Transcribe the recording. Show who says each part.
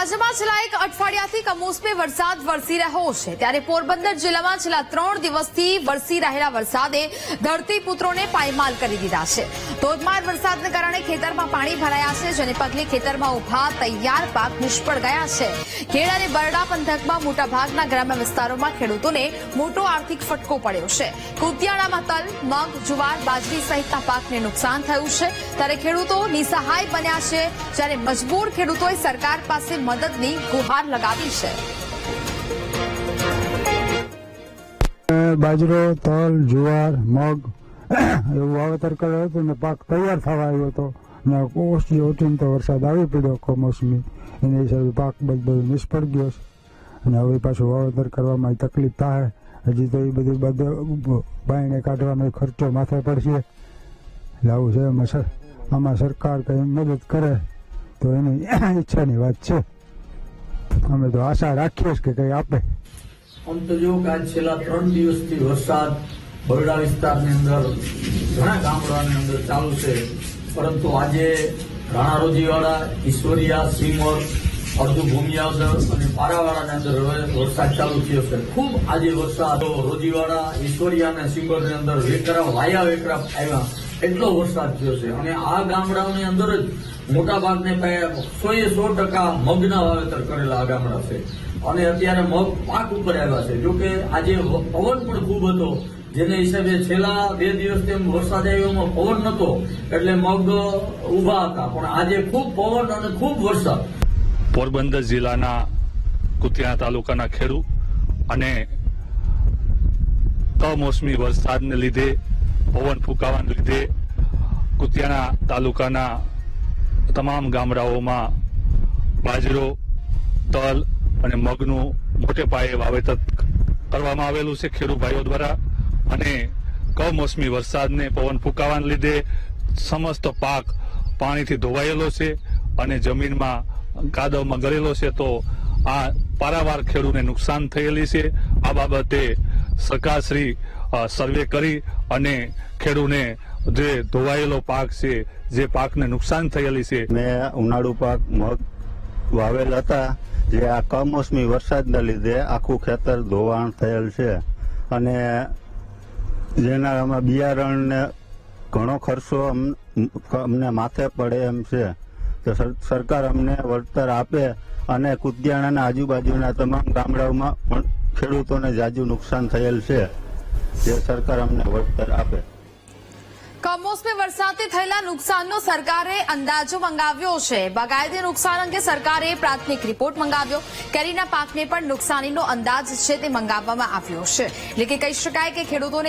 Speaker 1: રાજ્યમાં છેલ્લા એક અઠવાડિયાથી કમોસમી વરસાદ વરસી રહ્યો છે. ત્યારે પોરબંદર જિલ્લામાં છેલ્લા ત્રણ દિવસથી વરસી રહેલા વરસાદે ધરતીપુત્રોને પાયમાલ કરી દીધા છે. ધોધમાર વરસાદને કારણે ખેતરમાં પાણી ભરાયા છે, જેને પગલે ખેતરમાં ઊભા તૈયાર પાક નિષ્ફળ ગયા છે. ખેડ અને બરડા પંથકમાં મોટાભાગના ગ્રામ્ય વિસ્તારોમાં ખેડૂતોને મોટો આર્થિક ફટકો પડ્યો છે. કુતિયાણામાં તલ, મગ, જુવાર, બાજરી સહિતના પાકને નુકસાન થયું છે. ત્યારે ખેડૂતો નિસહાય બન્યા છે. જ્યારે મજબૂર ખેડૂતોએ સરકાર પાસે મદદની ગુહાર લગાવી છે.
Speaker 2: બાજરો, તલ, જુવાર, મગ એવું વાવેતર કરેલું હતું ને પાક તૈયાર થવા આવ્યો હતો ને ઓછી ઓચિંતો વરસાદ આવી પડ્યો કમોસમી એના હિસાબે પાક બધું નિષ્ફળ ગયો છે. અને હવે પાછું વાવેતર કરવામાં તકલીફ થાય. હજી તો એ બધું બધું બાયણે કાઢવાનો ખર્ચો માથે પડશે. એટલે આવું છે. આમાં સરકાર કંઈ મદદ કરે તો એની ઈચ્છાની વાત છે. અમે તો આશા રાખીએ કે કંઈ આપે.
Speaker 3: આમ તો જો આજ છેલ્લા ત્રણ દિવસથી વરસાદ બરોડા વિસ્તારની અંદર, ઘણા ગામડાની અંદર ચાલુ છે. પરંતુ આજે રાણા રોજીવાડા, ઈશ્વરિયા, સિમોર અડધું ભૂમિયાવદર અને પારાવાડાની અંદર વરસાદ ચાલુ થયો છે. ખૂબ આજે વરસાદ. રોજીવાડા, ઈશ્વરિયા અને સિમોરની અંદર વેકરા, વાયા વેકરા આવ્યા. એટલો વરસાદ થયો છે. અને આ ગામડાઓની અંદર જ મોટા ભાગને સો ટકા મગના વાવેતર કરેલા આ ગામડા છે. અને અત્યારે મગ પાક ઉપર આવ્યા છે. જોકે આજે પવન પણ ખૂબ હતો. જેને હિસાબે છેલ્લા બે દિવસ તેમ વરસાદ આવ્યો પવન નતો. એટલે મગ ઊભા હતા. પણ આજે ખૂબ પવન અને ખૂબ વરસાદ.
Speaker 4: પોરબંદર જિલ્લાના કુતિયા તાલુકાના ખેડૂત અને કમોસમી વરસાદને લીધે પવન ફૂંકાવાને લીધે કુતિયાના તાલુકાના તમામ ગામડાઓમાં બાજરો, તલ અને મગનું મોટે પાયે વાવેતર કરવામાં આવેલું છે ખેડૂત ભાઈઓ દ્વારા. અને કમોસમી વરસાદને પવન ફૂંકાવાને લીધે સમસ્ત પાક પાણીથી ધોવાયેલો છે અને જમીનમાં કાદવમાં ગળેલો છે. તો આ પારાવાર ખેડૂને નુકસાન થયેલી છે. આ બાબતે સરકારશ્રી સર્વે કરી અને ખેડૂને જે ધોવાયેલો પાક છે, જે પાકને નુકસાન થયેલી છે.
Speaker 5: મેં ઉનાળુ પાક મગ વાવેલ હતા, જે આ કમોસમી વરસાદના લીધે આખું ખેતર ધોવાણ થયેલ છે. અને જેના આમાં બિયારણને ઘણો ખર્ચો અમ- અમને માથે પડે એમ છે. તો સર- સરકાર અમને વળતર આપે અને કુતિયાણાના આજુબાજુના તમામ ગામડાઓમાં પણ ખેડૂતોને જાજુ નુકસાન થયેલ છે. જે સરકાર અમને વળતર આપે.
Speaker 1: કમોસમી વરસાદથી થયેલા નુકસાનનો સરકારે અંદાજો મંગાવ્યો છે. બાગાયતી નુકસાન અંગે સરકારે પ્રાથમિક રિપોર્ટ મંગાવ્યો. કેરીના પાકને પણ નુકસાનીનો અંદાજ છે તે મંગાવવામાં આવ્યો છે. એટલે કે કહી શકાય કે ખેડૂતોને